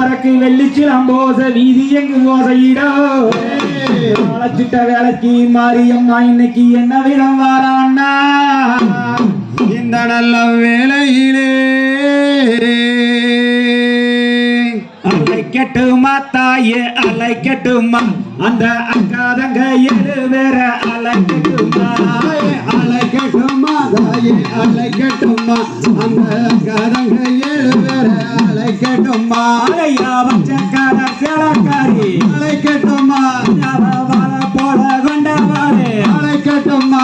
பறக்கு வெள்ளிச்சிலம் போச வீதி எங்கு ஓசையிடோ? வளச்சிட்ட வேலைக்கு மாரியம்மா இன்னைக்கு என்ன விதம் வாரான்னா இந்த நல்ல வேலையிலே அலைக்கட்டுமா தாயே அலைக்கட்டுமா அந்த அக்காதங்க ஏழு வேற அலைக்கட்டுமா அலைக்கட்டுமா தாயே அலைக்கட்டுமா அந்த அக்காதங்க அழைக்கட்டுமா அலையா வச்சக்கார சேலக்காரி. அழைக்கட்டுமா ஞாபகம் போல கொண்டவாரே அழைக்கட்டுமா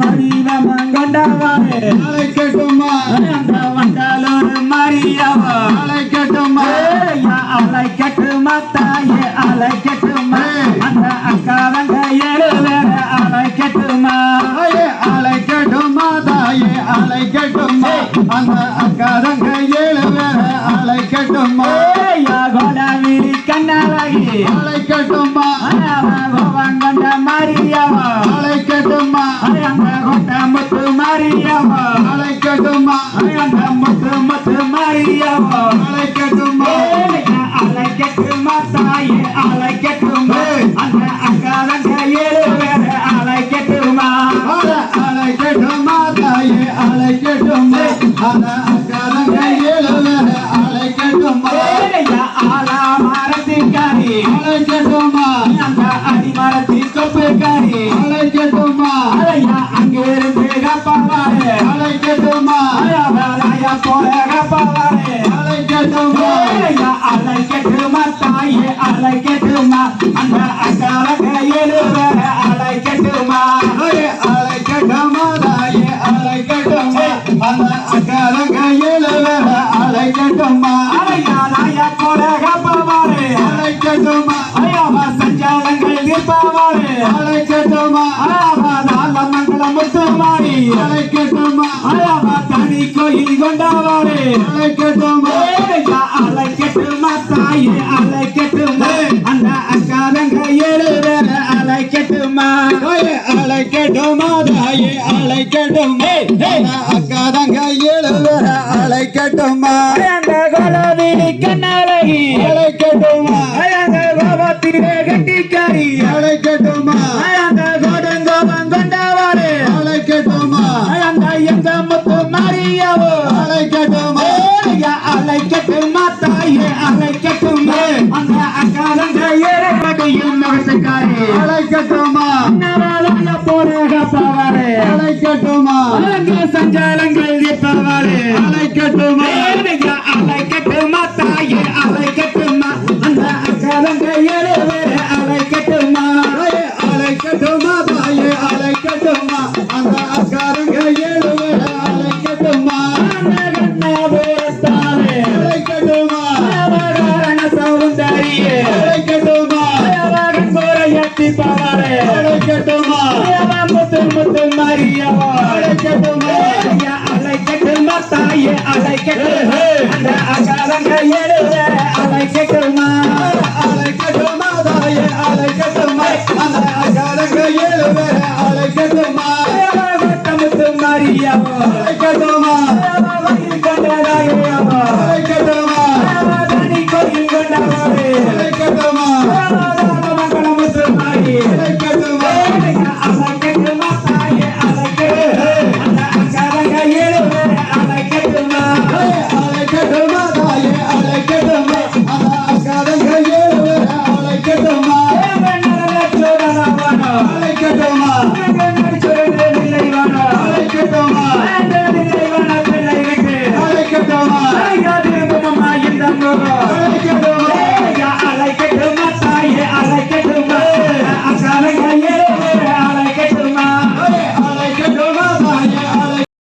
வடிவம் கொண்டவாரே அழைக்கட்டுமா அந்த வண்டாலோடு மாறியாவா அழைக்கட்டுமா அலைக்கட்டுமா தாயே அலைக்கட்டுமா அந்த அக்கா வந்த ஏழு வேற அலைக்கட்டுமா தாயே அழைக்கட்டுமா தாயே அந்த ஏழு அழைக்கட்டுமா கோடாவிரி கண்ணாலகி. அழைக்கட்டுமா கோவம் கொண்ட மாறியாவா அழைக்கட்டுமா அந்த கொண்ட முத்து மாறியாவா அழைக்கட்டுமா அந்த முத்து முத்து மாறியாவா அழைக்கட்டுமா அலைக்கட்டுமா தாயே அலைக்கட்டுமா அந்த அக்கா வந்த ஏழு வேற அலைக்கட்டுமா அட அழைக்கட்டுமா தாயே அழைக்கட்டுமா அந்த அந்த அடிமரத்தின் கொப்புக்காரி அழைக்கட்டுமா அலையா அங்கிருந்து கப்பாவாரு அழைக்கட்டுமா அலையா போல கப்பாவாரு அழைக்கட்டுமா ஏய்யா அலைக்கட்டுமா தாயே அலைக்கட்டுமா அந்த அக்கால ஏழு வேற அலைக்கட்டுமா தாயே அழைக்கட்டுமா தாயே அழைக்கட்டுமா அந்த கதங்க ஏழு அழைக்கட்டுமா அலையாவா நால மங்களம் முத்துமாரி அழைக்கட்டுமா அலையாவா தனி கோயில் கொண்டாவாரு அழைக்கட்டுமா ஏழையா அலைக்கட்டுமா தாயே அலைக்கட்டுமா அந்த அக்காலங்க ஏழு வேற அலைக்கட்டுமா தாயே அழைக்கட்டுமா தாயே அழைக்கட்டுமா அக்காதங்க ஏழு பேர அழைக்கட்டுமா அந்த கோலவிழி கண்ணழகி அழைக்கட்டுமா அந்த கோபத்திலே கட்டிக்காரி. அழைக்கட்டுமா அந்த அழைக்கட்டுமா அலங்க சஞ்சாலங்கள் தீர்ப்பவாரே அழைக்கட்டுமா ஏழையா அலைக்கட்டுமா தாயே அலைக்கட்டுமா அந்த அக்காலங்க ஏழு வேறு அலைக்கட்டுமா தாயே அழைக்கட்டுமா தாயே அழைக்கட்டுமா அந்த அக்காரங்க ஏழு பேர அழைக்கட்டுமா கண்ணபுரத்தாலே அழைக்கட்டுமா அவகாரண சௌந்தரியே அழைக்கட்டுமா அவகன் போரையத்தி பாவாரே அழைக்கட்டுமா தாயே அலைக்கட்டுமா அந்த அகாலங்க எழுத அலைக்கட்டுமா அழைக்கட்டுமா தாயே அழைக்கட்டுமா அந்த அக்காரங்க அழைக்கட்டுமா